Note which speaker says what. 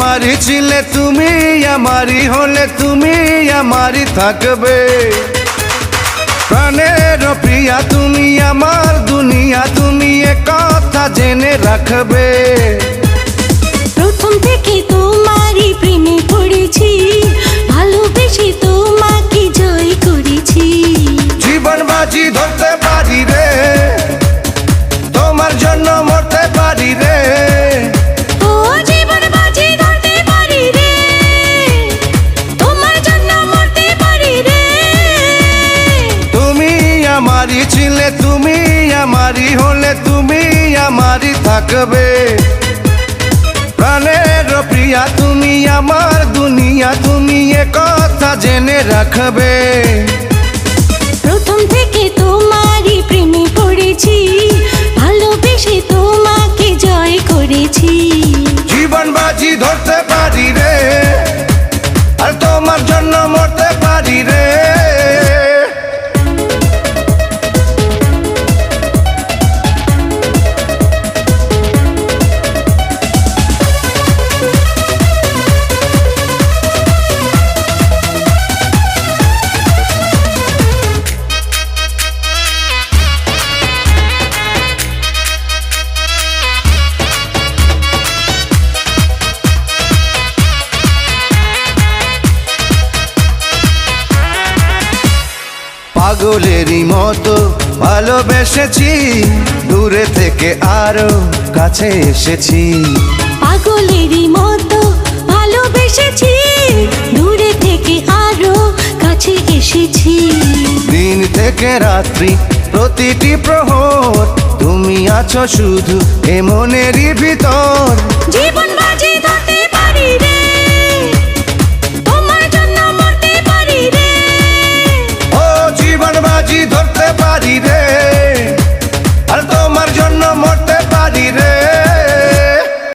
Speaker 1: আমারই ছিলে, তুমি আমারই হলে, তুমি আমারই থাকবে। প্রাণের প্রিয়া, তুমি আমার দুনিয়া, তুমি এ কথা জেনে রাখবে। আমারই ছিলে তুমি, আমারই হলে তুমি, আমারই থাকবে। প্রাণের প্রিয়া তুমি, আমার দুনিয়া তুমি, এ কথা জেনে রাখবে। পাগলেরই মতো ভালোবেসেছি। দূরে থেকে আরও কাছে এসেছি।
Speaker 2: পাগলেরই মতো ভালোবেসেছি। দূরে থেকে আরও কাছে এসেছি।
Speaker 1: দিন থেকে রাত্রি প্রতিটি প্রহর তুমি আছো শুধু এ মনেরই ভিতর।
Speaker 2: জীবন Daddy